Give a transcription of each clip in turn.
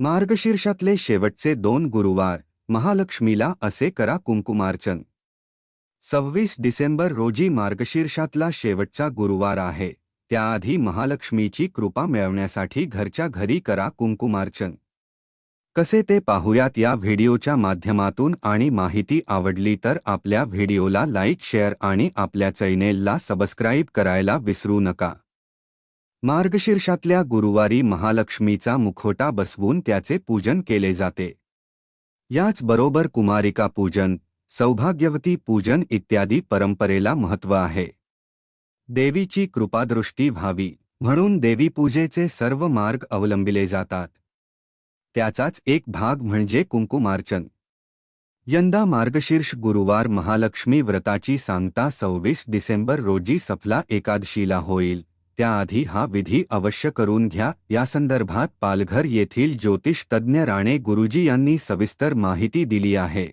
मार्गशीर्षातले शेवटचे दोन गुरुवार महालक्ष्मीला असे करा कुंकुमार्चन. सव्वीस डिसेंबर रोजी मार्गशीर्षातला शेवटचा गुरुवार आहे. त्याआधी महालक्ष्मीची कृपा मिळवण्यासाठी घरच्या घरी करा कुंकुमार्चन. कसे ते पाहूयात या व्हिडिओच्या माध्यमातून आणि माहिती आवडली तर आपल्या व्हिडिओला लाईक शेअर आणि आपल्या चॅनेलला सबस्क्राईब करायला विसरू नका. मार्गशीर्षातल्या गुरुवारी महालक्ष्मीचा मुखोटा बसवून त्याचे पूजन केले जाते. याचबरोबर कुमारिका पूजन सौभाग्यवती पूजन इत्यादी परंपरेला महत्त्व आहे. देवीची कृपादृष्टी व्हावी म्हणून देवीपूजेचे सर्व मार्ग अवलंबिले जातात. त्याचाच एक भाग म्हणजे कुंकुमार्चन. यंदा मार्गशीर्ष गुरुवार महालक्ष्मी व्रताची सांगता सव्वीस डिसेंबर रोजी सफला एकादशीला होईल. त्याआधी हा विधी अवश्य करून घ्या. या संदर्भात पालघर येथील ज्योतिष तज्ज्ञ राणे गुरुजी यांनी सविस्तर माहिती दिली आहे.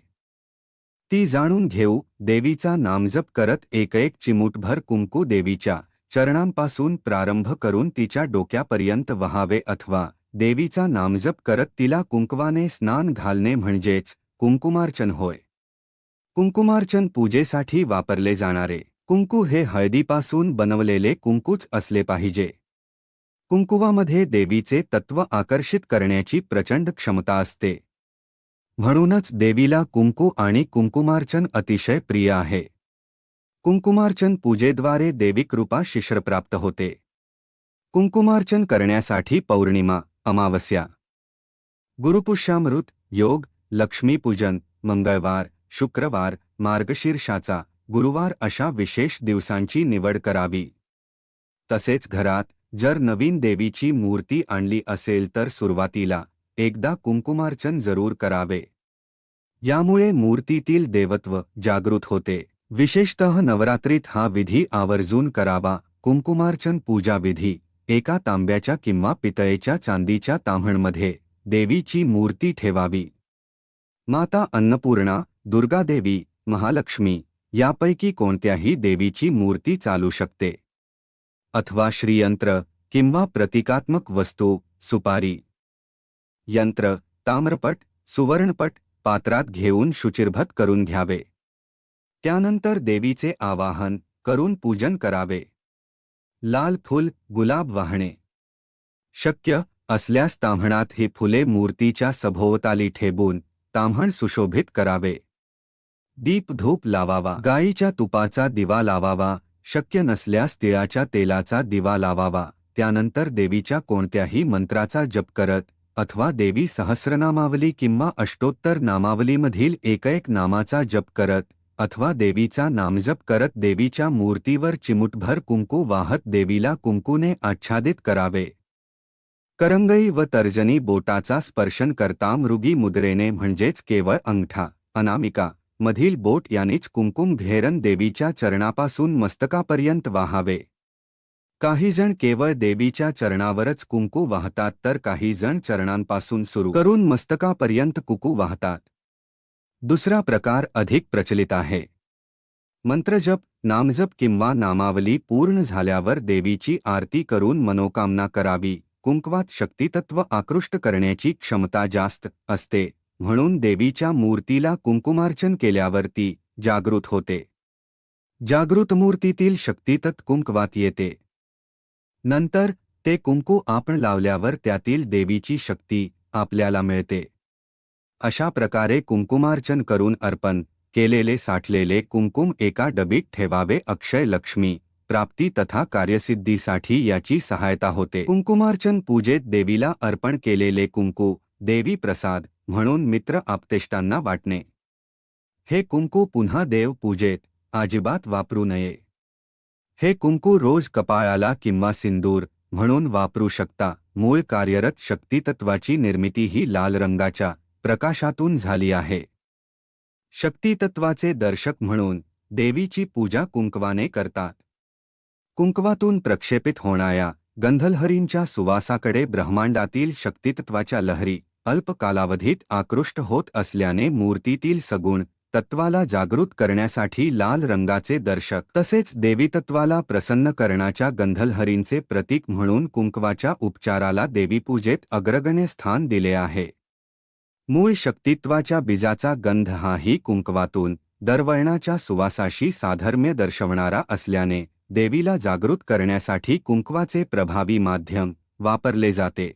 ती जाणून घेऊ देवीचा नामजप करत एक एक चिमूटभर कुंकू देवीच्या चरणांपासून प्रारंभ करून तिच्या डोक्यापर्यंत वहावे अथवा देवीचा नामजप करत तिला कुंकवाने स्नान घालणे म्हणजेच कुंकुमार्चन होय. कुंकुमार्चन पूजेसाठी वापरले जाणारे कुंकू हे हळदीपासून बनवलेले कुंकूच असले पाहिजे. कुंकुवामध्ये देवीचे तत्व आकर्षित करण्याची प्रचंड क्षमता असते. म्हणूनच देवीला कुंकू आणि कुंकुमार्चन अतिशय प्रिय आहे. कुंकुमार्चन पूजेद्वारे देवी कृपा शिश्र प्राप्त होते. कुंकुमार्चन करण्यासाठी पौर्णिमा अमावस्या. गुरुपुष्यामृत योग लक्ष्मीपूजन मंगळवार शुक्रवार मार्गशीर्षाचा गुरुवार अशा विशेष दिवसांची निवड करावी. तसेच घरात जर नवीन देवीची मूर्ती आणली असेल तर सुरुवातीला एकदा कुंकुमार्चन जरूर करावे. यामुळे मूर्तीतील देवत्व जागृत होते. विशेषतः नवरात्रीत हा विधी आवर्जून करावा. कुंकुमार्चन पूजा विधी एका तांब्याच्या किंवा पितळेच्या चांदीच्या ताम्हणमध्ये देवीची मूर्ती ठेवावी. माता अन्नपूर्णा दुर्गादेवी महालक्ष्मी यापैकी कोणत्याही देवीची मूर्ती चालू शकते. अथवा श्रीयंत्र किंवा प्रतिकात्मक वस्तू सुपारी. यंत्र ताम्रपट सुवर्णपट पात्रात घेऊन शुचिर्भत करून घ्यावे. त्यानंतर देवीचे आवाहन करून पूजन करावे. लाल फुल गुलाब वाहणे. शक्य असल्यास ताम्हणात ही फुले मूर्तीच्या सभोवताली ठेबून ताम्हण सुशोभित करावे. दीप धूप लावावा. गायीच्या तुपाचा दिवा लावावा. शक्य नसल्यास तिळाच्या तेलाचा दिवा लावावा. त्यानंतर देवीच्या कोणत्याही मंत्राचा जप करत अथवा देवी सहस्रनामावली किंवा अष्टोत्तर नामावलीमधील एकएक नामाचा जप करत अथवा देवीचा नामजप करत देवीच्या मूर्तीवर चिमुटभर कुंकू वाहत देवीला कुंकूने आच्छादित करावे. करंगळी व तर्जनी बोटाचा स्पर्शन करता मृगी मुद्रेने म्हणजेच केवळ अंगठा अनामिका मधील बोट यानेच कुंकुम घेरन देवीच्या चरणापासून मस्तकापर्यंत वाहावे. काहीजण केवळ देवीच्या चरणावरच कुंकू वाहतात तर काहीजण चरणांपासून सुरू करून मस्तकापर्यंत कुकू वाहतात. दुसरा प्रकार अधिक प्रचलित आहे. मंत्रजप नामजप किंवा नामावली पूर्ण झाल्यावर देवीची आरती करून मनोकामना करावी. कुंकवात शक्तितत्व आकृष्ट करण्याची क्षमता जास्त असते. म्हणून देवीच्या मूर्तीला कुंकुमार्चन केल्यावर ती जागृत होते. जागृत मूर्तीतील शक्तीतत् कुंकवात येते. नंतर ते कुंकू आपण लावल्यावर त्यातील देवीची शक्ती आपल्याला मिळते. अशा प्रकारे कुंकुमार्चन करून अर्पण केलेले साठलेले कुंकुम एका डबीत ठेवावे अक्षय लक्ष्मी प्राप्ती तथा कार्यसिद्धीसाठी याची सहायता होते. कुंकुमार्चन पूजेत देवीला अर्पण केलेले कुंकू देवी प्रसाद म्हणून मित्र आपतेष्टांना वाटणे. हे कुंकू पुन्हा देव पूजेत अजिबात वापरू नये. हे कुंकू रोज कपाळाला किंवा सिंदूर म्हणून वापरू शकता. मूळ कार्यरत शक्तितत्वाची निर्मिती ही लाल रंगाच्या प्रकाशातून झाली आहे. शक्तितत्वाचे दर्शक म्हणून देवीची पूजा कुंकवाने करतात. कुंकवातून प्रक्षेपित होणाऱ्या गंधलहरींच्या सुवासाकडे ब्रह्मांडातील शक्तितत्वाच्या लहरी अल्प कालावधीत आकृष्ट होत असल्याने मूर्तीतील सगुण तत्वाला जागृत करण्यासाठी लाल रंगाचे दर्शक तसेच देवीतत्वाला प्रसन्न करण्याच्या गंधलहरींचे प्रतीक म्हणून कुंकवाच्या उपचाराला देवीपूजेत अग्रगण्य स्थान दिले आहे. मूळ शक्तित्वाच्या बीजाचा गंध हाही कुंकवातून दरवळणाच्या सुवासाशी साधर्म्य दर्शवणारा असल्याने देवीला जागृत करण्यासाठी कुंकवाचे प्रभावी माध्यम वापरले जाते.